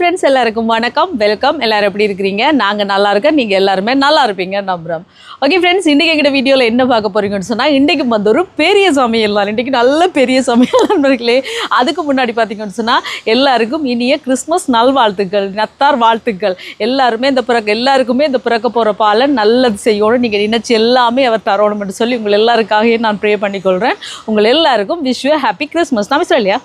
Friends எல்லாருக்கும் வணக்கம். Welcome எல்லோரும் எப்படி இருக்கிறீங்க? நாங்கள் நல்லா இருக்கோம். நீங்கள் எல்லாருமே நல்லா இருப்பீங்க. நம்புகிறோம் ஓகே ஃப்ரெண்ட்ஸ் இன்றைக்கி எங்கிட்ட வீடியோவில் என்ன பார்க்க போகிறீங்கன்னு சொன்னால் இன்றைக்கு வந்து ஒரு பெரிய சமையல் தான். இன்றைக்கி நல்ல பெரிய சமையல் நண்பர்களே. அதுக்கு முன்னாடி பார்த்தீங்கன்னு சொன்னால் எல்லாருக்கும் இனிய கிறிஸ்மஸ் நல்வாழ்த்துக்கள் நத்தார் வாழ்த்துக்கள். எல்லாருமே இந்த பிறக்க எல்லாருக்குமே இந்த பிறக்க போகிற பாலை நல்லது செய்யணும் நீங்கள் நினச்சி எல்லாமே அவர் தரணும்னு சொல்லி உங்கள் எல்லாருக்காகவே நான் ப்ரே பண்ணிக்கொள்கிறேன் உங்கள் எல்லாருக்கும் விஷ் ஹாப்பி கிறிஸ்மஸ் நான் இல்லையா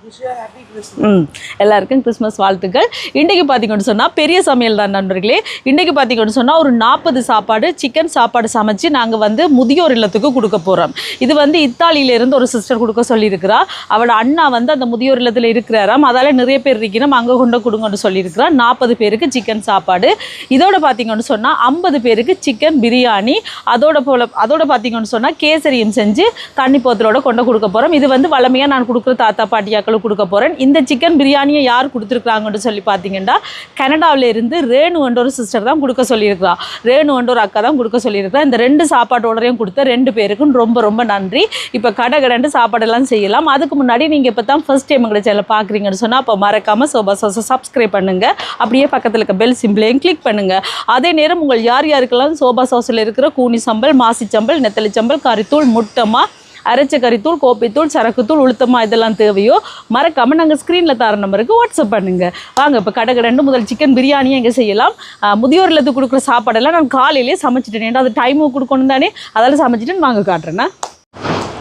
ம் எல்லாருக்கும் கிறிஸ்மஸ் வாழ்த்துக்கள். இன்றைக்கி பார்த்தீங்கன்னு சொன்னால் பெரிய சமையல் தான் நண்பர்களே. இன்றைக்கி பார்த்தீங்கன்னு சொன்னால் ஒரு நாற்பது சாப்பாடு சிக்கன் சாப்பாடு சமைச்சு நாங்கள் வந்து முதியோர் இல்லத்துக்கு கொடுக்க போகிறோம் இது வந்து இத்தாலியிலேருந்து ஒரு சிஸ்டர் கொடுக்க சொல்லியிருக்கிறா. அவளோட அண்ணா வந்து அந்த முதியோர் இல்லத்தில் இருக்கிறாராம். அதால் நிறைய பேர் இருக்கணும் அங்கே கொண்டு கொடுங்கன்னு சொல்லியிருக்கிறா. நாற்பது பேருக்கு சிக்கன் சாப்பாடு. இதோட பார்த்தீங்கன்னு சொன்னால் ஐம்பது பேருக்கு சிக்கன் பிரியாணி. அதோட போல அதோட பார்த்தீங்கன்னு சொன்னால் கேசரியும் செஞ்சு தண்ணி போத்தலோட கொண்டு கொடுக்க போகிறோம் இது வந்து வளமையாக நான் கொடுக்குற தாத்தா மக்களுக்கு கொடுக்க போகிறேன் இந்த சிக்கன் பிரியாணியை யார் கொடுத்துருக்குறாங்கன்னு சொல்லி பார்த்தீங்கன்னா கனடாவிலேருந்து ரேணு என்ற ஒரு சிஸ்டர் தான் கொடுக்க சொல்லியிருக்கிறா. ரேணு என்ற ஒரு அக்கா தான் கொடுக்க சொல்லியிருக்கிறா. இந்த ரெண்டு சாப்பாட்டோடரையும் கொடுத்த ரெண்டு பேருக்கும் ரொம்ப ரொம்ப நன்றி. இப்போ கடை கடண்டு சாப்பாடெல்லாம் செய்யலாம். அதுக்கு முன்னாடி நீங்கள் இப்போ தான் ஃபர்ஸ்ட் டைம் எங்களை சேனல் பார்க்குறீங்கன்னு சொன்னால் அப்போ மறக்காமல் சோபா சோசை சப்ஸ்கிரைப் பண்ணுங்கள் அப்படியே பக்கத்தில் இருக்க பெல் சிம்பிளையும் கிளிக் பண்ணுங்கள் அதே நேரம் உங்கள் யார் யாருக்கெல்லாம் சோபா சோசில் இருக்கிற கூனி சம்பல் மாசி சம்பல் நெத்தலி சம்பல் கறித்தூள் முட்டமாக அரைச்ச கறித்தூள் கோப்பித்தூள் சரக்குத்தூள் உளுத்தமா இதெல்லாம் தேவையோ மறக்காமல் நாங்கள் ஸ்க்ரீனில் தர நம்பருக்கு வாட்ஸ்அப் பண்ணுங்கள் வாங்க இப்போ கடை கடைண்டு முதல் சிக்கன் பிரியாணியை எங்கே செய்யலாம். ஆஹ் முதியோர் இல்லத்துக்கு கொடுக்குற சாப்பாடெல்லாம் நான் காலையிலேயே சமைச்சிட்டேன். ஏன்னா அது டைமுக்கு கொடுக்கணும் தானே? அதெல்லாம் சமைச்சிட்டு வாங்க காட்டுறேண்ணா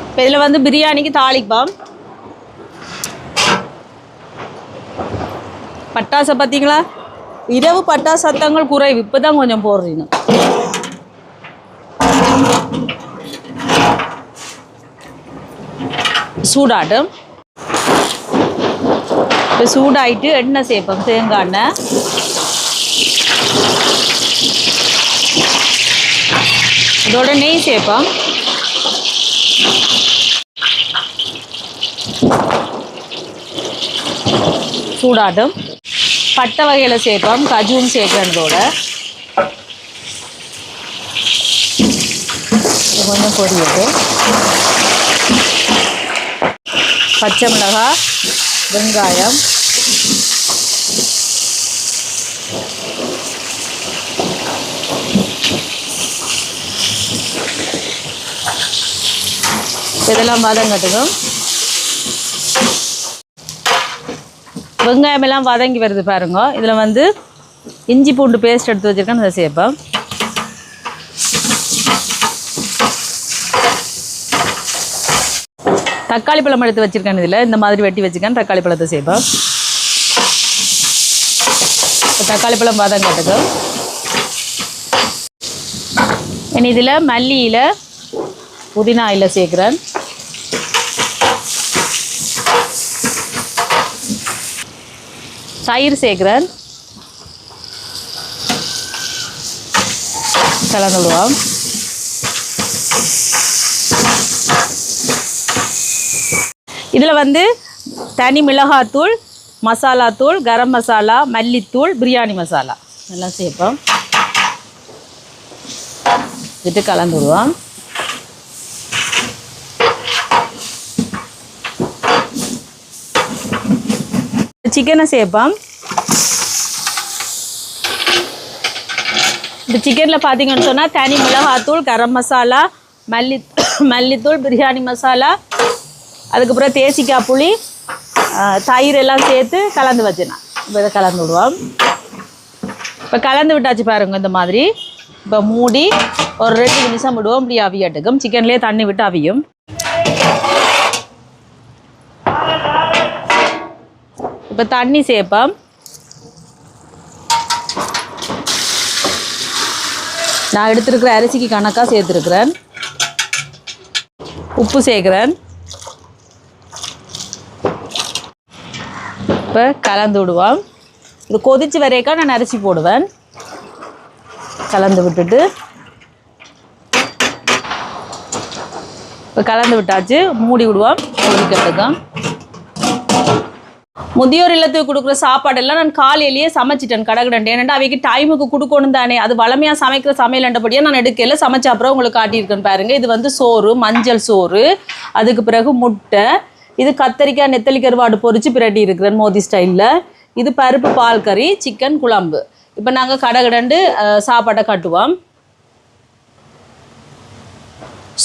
இப்போ இதில் வந்து பிரியாணிக்கு தாளிப்பாம் பட்டாசை பார்த்தீங்களா இரவு பட்டாசத்தங்கள் குறைவு. இப்போ தான் கொஞ்சம் போடுறீங்க. சூடாட்டும். இப்போ சூடாயிட்டு எண்ணெய் சேர்ப்போம் தேங்காய் எண்ணெய். இதோட நெய் சேர்ப்போம். சூடாட்டும். பட்டை வகையில் சேர்ப்போம் கஜூன் சேர்க்கறதோட. கொஞ்சம் பொரியட்டு. பச்சை மிளகாய் வெங்காயம். இதெல்லாம் வதங்கட்டுக்கும் வெங்காயம் எல்லாம் வதங்கி வருது பாருங்க. இதில் வந்து இஞ்சி பூண்டு பேஸ்ட் எடுத்து வச்சுருக்கேன். அதை சேர்ப்பேன் தக்காளி பழம் எடுத்து வச்சிருக்கேன் இதில். இந்த மாதிரி வெட்டி வச்சுக்கேன். தக்காளி பழத்தை சேர்ப்பேன் தக்காளி பழம் பாதம் கட்டுக்கு. இனி இதில் மல்லியில் புதினா இலை சேர்க்குறேன். தயிர் சேர்க்குறேன். கலந்து விடுவோம் இதில் வந்து தனி மிளகாத்தூள் மசாலாத்தூள் கரம் மசாலா மல்லித்தூள் பிரியாணி மசாலா. எல்லாம் சேர்ப்போம். விட்டு கலந்து விடுவோம். சிக்கனை சேர்ப்போம். இந்த சிக்கனில் பார்த்தீங்கன்னு சொன்னால் தனி மிளகாத்தூள் கரம் மசாலா மல்லி மல்லித்தூள் பிரியாணி மசாலா அதுக்கப்புறம் தேசிக்காய் புளி தயிர் எல்லாம் சேர்த்து கலந்து வச்சுனா இப்போ இதை கலந்து விடுவோம். இப்போ கலந்து விட்டாச்சு பாருங்க இந்த மாதிரி. இப்போ மூடி ஒரு ரெண்டு நிமிஷம் விடுவோம். இப்படி அவியாட்டுக்கும் சிக்கன்லேயே தண்ணி விட்டு அவியும். இப்போ தண்ணி சேர்ப்போம். நான் எடுத்துருக்கிற அரிசிக்கு கணக்காக சேர்த்துருக்குறேன். உப்பு சேர்க்குறேன். இப்போ கலந்து விடுவோம். இது கொதிச்சு வரைக்கா நான் அரிசி போடுவேன். கலந்து விட்டுட்டு. இப்போ கலந்து விட்டாச்சு. மூடி விடுவோம். கொதிக்கிறதுக்கும் முதியோர் இல்லத்துக்கு கொடுக்குற சாப்பாடெல்லாம் நான் காலையிலேயே சமைச்சிட்டேன். கடகடன்ட்டு. ஏன்னா அவைக்கு டைமுக்கு கொடுக்கணும் தானே. அது வளமையாக சமைக்கிற சமையலண்டபடியாக நான் எடுக்கல சமைச்ச அப்புறம் உங்களுக்கு காட்டியிருக்கேன் பாருங்கள் இது வந்து சோறு மஞ்சள் சோறு. அதுக்கு பிறகு முட்டை. இது கத்தரிக்காய் நெத்தலி கருவாடு பொறிச்சு பிரட்டி இருக்கிறேன் மோதி ஸ்டைலில். இது பருப்பு பால் கறி சிக்கன் குழம்பு. இப்போ நாங்கள் கடகடண்டு சாப்பாட்டை கட்டுவோம்.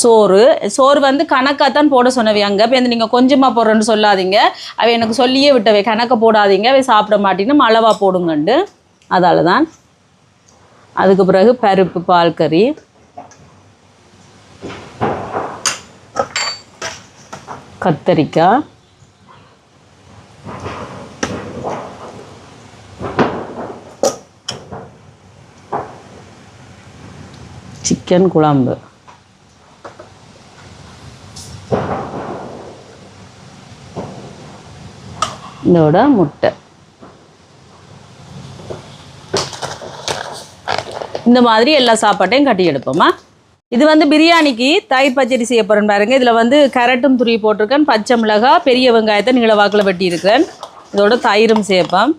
சோறு. சோறு வந்து கணக்காக தான் போட சொன்னவை அங்கே. இப்போ நீங்கள் கொஞ்சமாக போடுறேன்னு சொல்லாதீங்க. அவ எனக்கு சொல்லியே விட்டவை. கணக்கை போடாதீங்க. அவை சாப்பிட மாட்டேன்னு அளவாக போடுங்கண்டு. அதால் தான் அதுக்கு பிறகு பருப்பு பால் கறி. கத்தரிக்காய். சிக்கன் குழம்பு. இதோட முட்டை. இந்த மாதிரி எல்லா சாப்பாட்டையும் கட்டி எடுப்போமா? இது வந்து பிரியாணிக்கு தயிர் பச்சடி செய்ய போகிறேன் பாருங்க. இதில் வந்து கேரட்டும் துருவி போட்டிருக்கேன். பச்சை மிளகா பெரிய வெங்காயத்தை நீள வாக்கில் வெட்டியிருக்கிறேன். இதோட தயிரும் சேர்ப்பேன்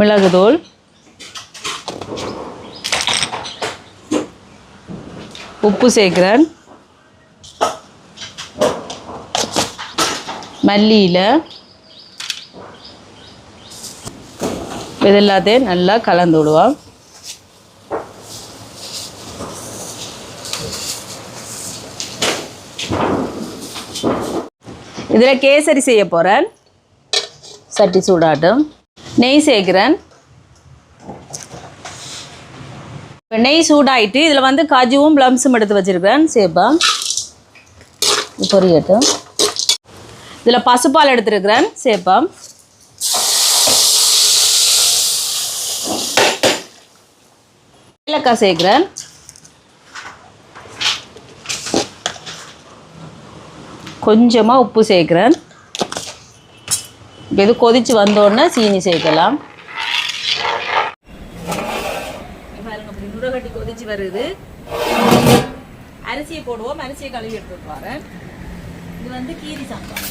மிளகுதூள் உப்பு சேர்க்குறேன். மல்லியில். இது எல்லாத்தையும் நல்லா கலந்து விடுவோம். இதில் கேசரி செய்ய போகிறேன். சட்டி சூடாட்டும். நெய் சேர்க்குறேன். இப்போ நெய் சூடாயிட்டு இதில் வந்து காஜுவும் ப்ளம்ஸும் எடுத்து வச்சுருக்கேன் சேர்ப்பேன் பொரியட்டும். இதில் பசுப்பால் எடுத்துருக்கிறேன். சேர்ப்பேன் ஏலக்காய் சேர்க்குறேன். கொஞ்சமாக உப்பு சேர்க்குறேன். இப்போ இது கொதிச்சு வந்தோடனே சீனி சேர்க்கலாம். பாருங்க நுரகட்டி கொதிச்சு வருது. அரிசியை போடுவோம். அரிசியை கழுவி எடுத்துட்டு வரேன். இது வந்து கீரி சாம்பார்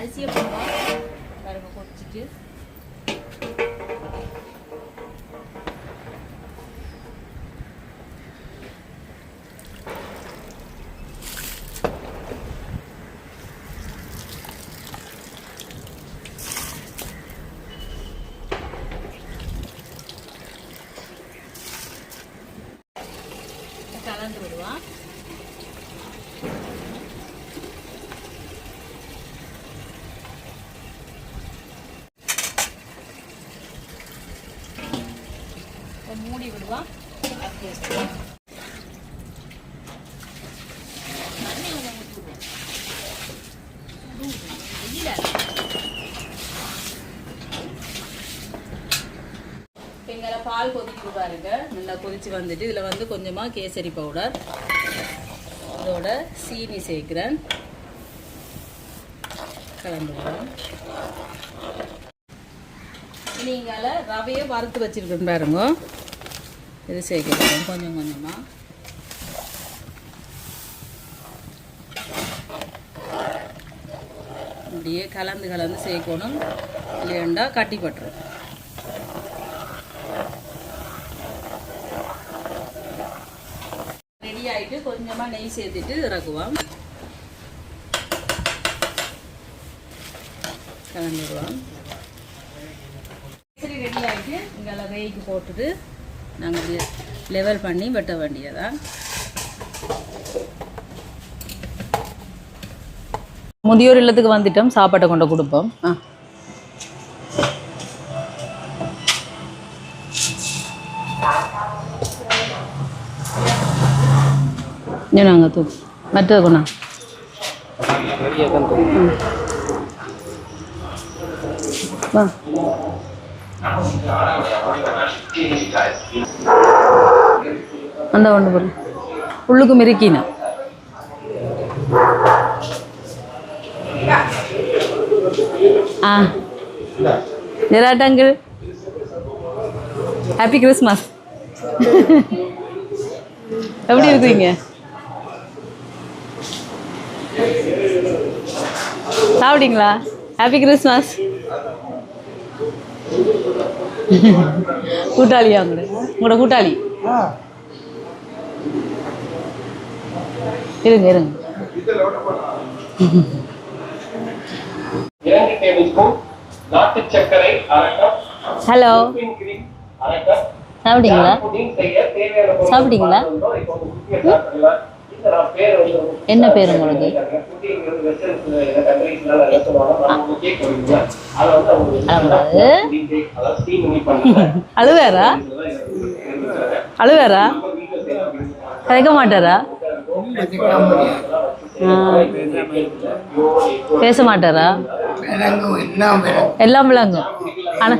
அரிசியை போடுவோம் பாருங்க கொதிச்சுட்டு கலந்து விடுவோம் இதை மூடி விடுவோம் அப்படியே வச்சுருவோம். தண்ணி கொஞ்சம் ஊத்தி விடுவோம். சுடு வெயிலா இருக்கு. இப்ப எங்களை பால் கொதிக்கு பாருங்க. நல்லா கொதிச்சு வந்துட்டு இதில் வந்து கொஞ்சமாக கேசரி பவுடர். இதோட சீனி சேர்க்குறேன். கலந்துக்கிறேன் நீங்கள் ரவையை வறுத்து வச்சுருக்கேன் பாருங்க. இது சேர்க்கிறேன் கொஞ்சம் கொஞ்சமாக அப்படியே கலந்து கலந்து சேர்க்கணும் இல்லைண்டா கட்டி ரெடி ஆகிட்டு கொஞ்சமாக நெய் சேர்த்துட்டு இறக்குவோம் கலந்துடுவோம் ரெடி ஆகிட்டு இங்கே வேய்க்கு போட்டுட்டு நாங்கள் லெவல் பண்ணி வெட்ட வேண்டியதா? முதியோர் இல்லத்துக்கு வந்துட்டோம் சாப்பாட்டை கொண்டு கொடுப்போம். ஆ. நாங்கள் தூ மற்றது கொண்டா? ம். வா. அந்த ஒன்று போடு. உள்ளுக்கு மிருக்கினா. ஆ. ஜெராட்டங்கள் ஹாப்பி கிறிஸ்மஸ் எப்படி இருக்கீங்க? சாப்பிட்டீங்களா? ஹாப்பி கிறிஸ்மஸ் கூட்டாளியா உங்களோட? உங்களோட கூட்டாளி? இருங்க இருங்க. இரண்டு டேபிள் ஸ்பூன் நாட்டு சர்க்கரை அரைக்கப் ஹலோ whipping cream அரைக்கப் சாப்பிட்டீங்களா? சாப்பிட்டீங்களா? என்ன பேர் உங்களுக்கு. அழுவாரா? அழுவாரா? கேட்க மாட்டாரா. பேச மாட்டாரா எல்லாம் விளங்கும் ஆனா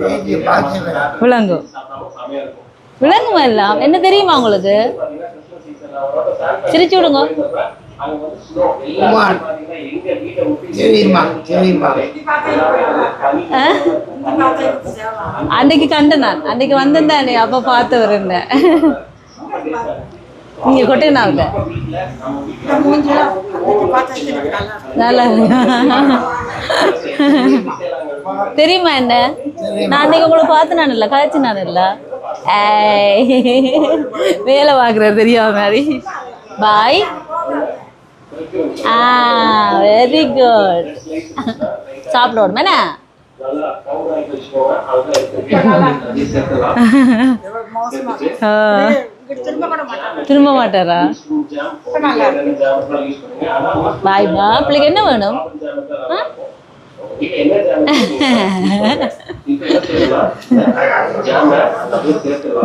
பேச்சு பார்த்து விலங்கும் விளங்கும் விளங்குமா எல்லாம்? என்ன தெரியுமா உங்களுக்கு? சிரிச்சு விடுங்க? அன்னைக்கு கண்டேன் நான். அன்னைக்கு வந்திருந்தேன் அப்ப பார்த்தவர் என்ன நீங்க கொட்டினாவில நல்லா தெரியுமா என்ன? நான் அன்னைக்கு உங்களை பார்த்து நான் இல்லை கதைச்சு நான் இல்லை. வேலை பார்க்குறது தெரியாத மாதிரி. பாய் ஆ வெரி குட் சாப்பிடணும் என்ன? ஆ. திரும்ப மாட்டாரா? பாய் பா பிள்ளைக்கு என்ன வேணும்?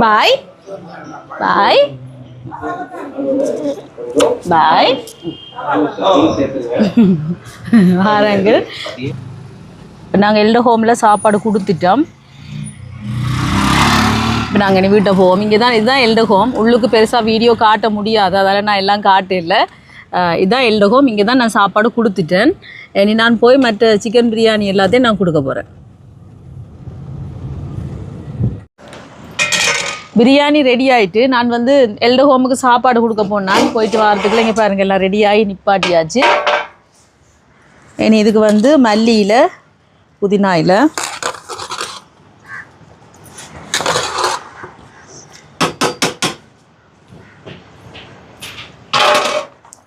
பாய். பாய். பாய். வாரங்கள். இப்போ நாங்கள் எல்ட ஹோமில் சாப்பாடு கொடுத்துட்டோம். இப்போ நாங்கள் இனி வீட்டை போவோம். இங்கே தான் இதுதான் எல்ட ஹோம் உள்ளுக்கு பெருசாக வீடியோ காட்ட முடியாது. அதால் நான் எல்லாம் காட்டல இதுதான் எல்ட ஹோம் இங்கே தான் நான் சாப்பாடு கொடுத்துட்டேன். இனி நான் போய் மற்ற சிக்கன் பிரியாணி எல்லாத்தையும் நான் கொடுக்க போகிறேன் பிரியாணி ரெடி ஆயிட்டு நான் வந்து எல்ட ஹோமுக்கு சாப்பாடு கொடுக்க போனான் போயிட்டு வரதுக்குள்ள இங்கே பாருங்க எல்லாம் ரெடி ஆகி நிப்பாட்டியாச்சு. இனி இதுக்கு வந்து மல்லியில் புதினாயில்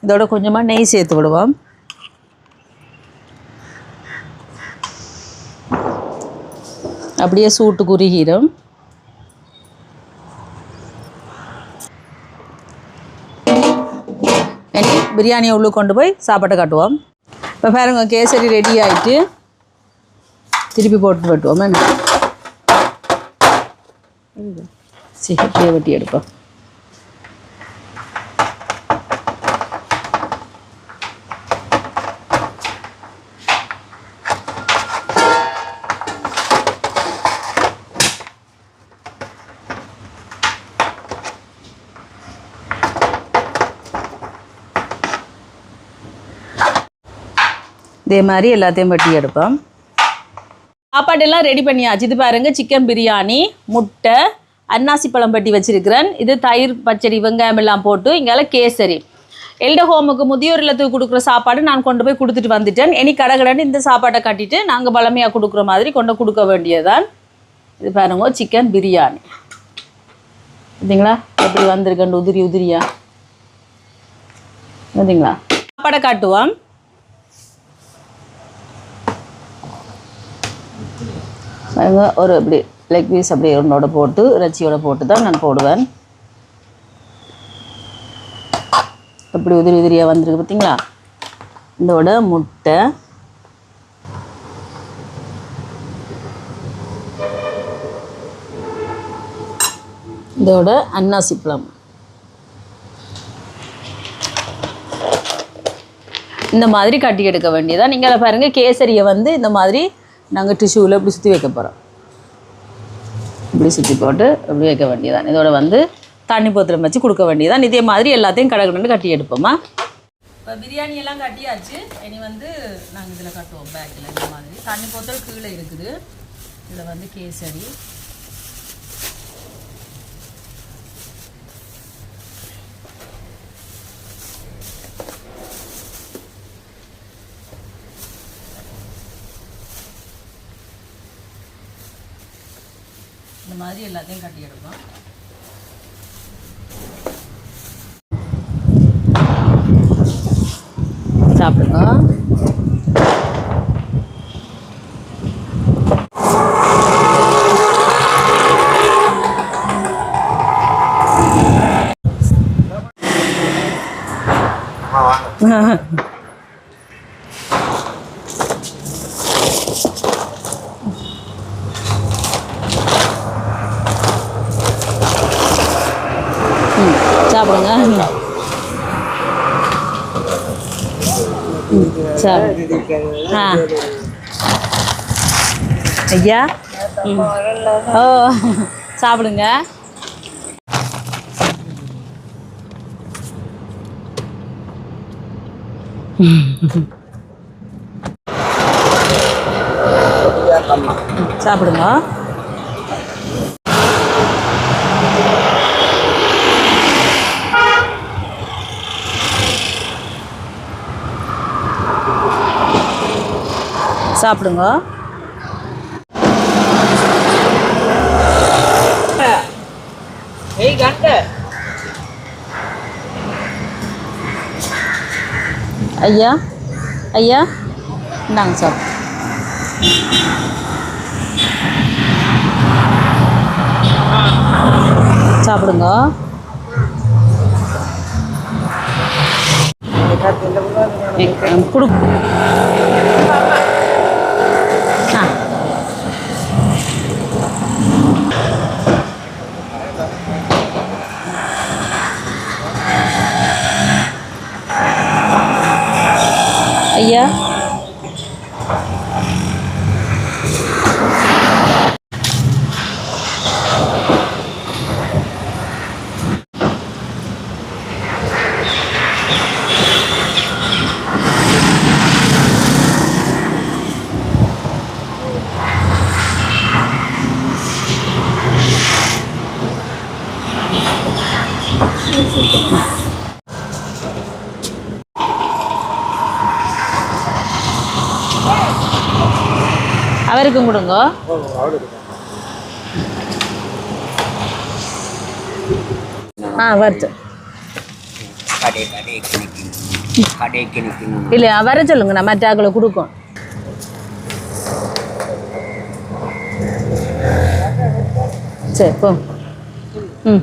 இதோட கொஞ்சமாக நெய் சேர்த்து விடுவோம் அப்படியே சூட்டு குறுகிடும் பிரியாணியை உள்ளே கொண்டு போய் சாப்பாட்டை காட்டுவோம் இப்போ பாருங்க கேசரி ரெடி ஆகிட்டு திருப்பி போட்டு வெட்டுவோம் என்ன சரி வெட்டி எடுப்போம் இதே மாதிரி எல்லாத்தையும் வெட்டி எடுப்போம். சாப்பாடெல்லாம் ரெடி பண்ணியாச்சு. இது பாருங்கள் சிக்கன் பிரியாணி முட்டை அன்னாசி பழம் பட்டி வச்சுருக்கிறேன். இது தயிர் பச்சடி வெங்காயம் எல்லாம் போட்டு இங்கால கேசரி. எல்ட ஹோமுக்கு முதியோர் இல்லத்துக்கு கொடுக்குற சாப்பாடு நான் கொண்டு போய் கொடுத்துட்டு வந்துட்டேன். இனி கடகடன்னு இந்த சாப்பாட்டை கட்டிட்டு நாங்கள் பழமையாக கொடுக்குற மாதிரி கொண்டு கொடுக்க வேண்டியதுதான். இது பாருங்க சிக்கன் பிரியாணி பார்த்தீங்களா? எப்படி வந்திருக்கேன் உதிரி உதிரியா? பார்த்தீங்களா? சாப்பாடை காட்டுவோம். ஒரு இப்படி லெக் பீஸ் அப்படி ஒன்றோட போட்டு இறைச்சியோட போட்டு தான் நான் போடுவேன். இப்படி உதிரி உதிரியாக வந்திருக்கு பார்த்தீங்களா இதோட முட்டை. இதோட அன்னாசி பழம் இந்த மாதிரி கட்டி எடுக்க வேண்டியதான் நீங்கள் பாருங்கள் கேசரியை வந்து இந்த மாதிரி நாங்கள் டிஷ்யூவில் இப்படி சுற்றி வைக்க போகிறோம் இப்படி சுற்றி போட்டு இப்படி வைக்க வேண்டியதான் இதோட வந்து தண்ணி போத்திரம் வச்சு கொடுக்க வேண்டியதான் இதே மாதிரி எல்லாத்தையும் கடகடன்னு கட்டி எடுப்போமா? இப்போ பிரியாணி எல்லாம் கட்டியாச்சு. இனி வந்து நாங்கள் இதில் கட்டுவோம் பேக்கில் இந்த மாதிரி தண்ணி போத்தல் கீழே இருக்குது. இதில் வந்து கேசரி. மாதிரி எல்லாத்தையும் கட்டி எடுப்போம். சாப்பிடுங்க. ம், சாப்பிடுங்க ம், சாப்பிடு ஆ ஐயா. ஓ சாப்பிடுங்க. சாப்பிடுங்க. சாப்பிடுங்க. ஐயா ஐயா இந்தாங்க சாப்பிடு சாப்பிடுங்க. கொடு. ஐயா அவருக்கும் ஆ வருது. இல்லையா? வர சொல்லுங்க நான் மற்ற ஆக்களை கொடுக்கும். சரி போ. ம்.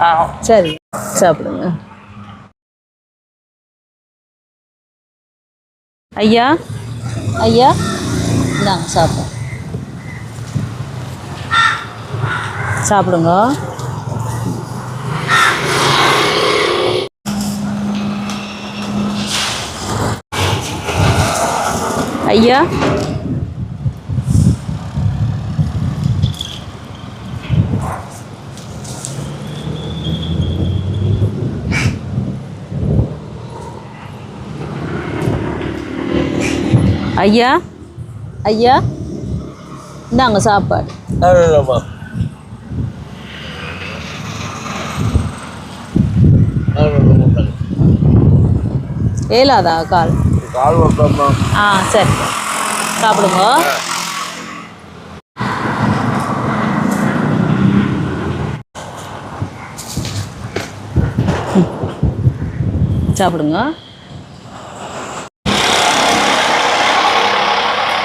இந்தா சரி சாப்பிடுங்க. ஐயா? ஐயா இந்தாங்க சாப்பிடுங்க. சாப்பிடுங்க. ஐயா? ஐயா ஐயா இந்தாங்க சாப்பாடு ஏலாதா கால் ஆ சரி சாப்பிடுங்க. சாப்பிடுங்க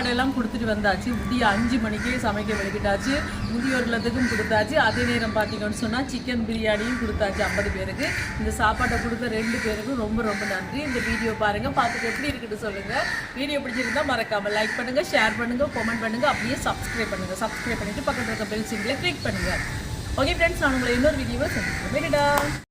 சாப்பாடெல்லாம் கொடுத்துட்டு வந்தாச்சு. விடிய அஞ்சு மணிக்கே சமைக்க வெளிக்கிட்டாச்சு. முதியோர் இல்லத்துக்கும் கொடுத்தாச்சு. அதே நேரம் பார்த்தீங்கன்னு சொன்னால் சிக்கன் பிரியாணியும் கொடுத்தாச்சு ஐம்பது பேருக்கு. இந்த சாப்பாட்டை கொடுத்த ரெண்டு பேருக்கும் ரொம்ப ரொம்ப நன்றி. இந்த வீடியோ பாருங்கள் பார்த்துட்டு எப்படி இருக்குன்னு சொல்லுங்கள் வீடியோ பிடிச்சிருந்தா மறக்காமல் லைக் பண்ணுங்கள் ஷேர் பண்ணுங்கள் கமெண்ட் பண்ணுங்கள் அப்படியே சப்ஸ்கிரைப் பண்ணுங்கள் சப்ஸ்கிரைப் பண்ணிவிட்டு பக்கத்தில் இருக்க பெல் சிம்பிளை கிளிக் பண்ணுங்கள் ஓகே ஃப்ரெண்ட்ஸ் நான் உங்களை இன்னொரு வீடியோவை சந்திக்கிறேன்.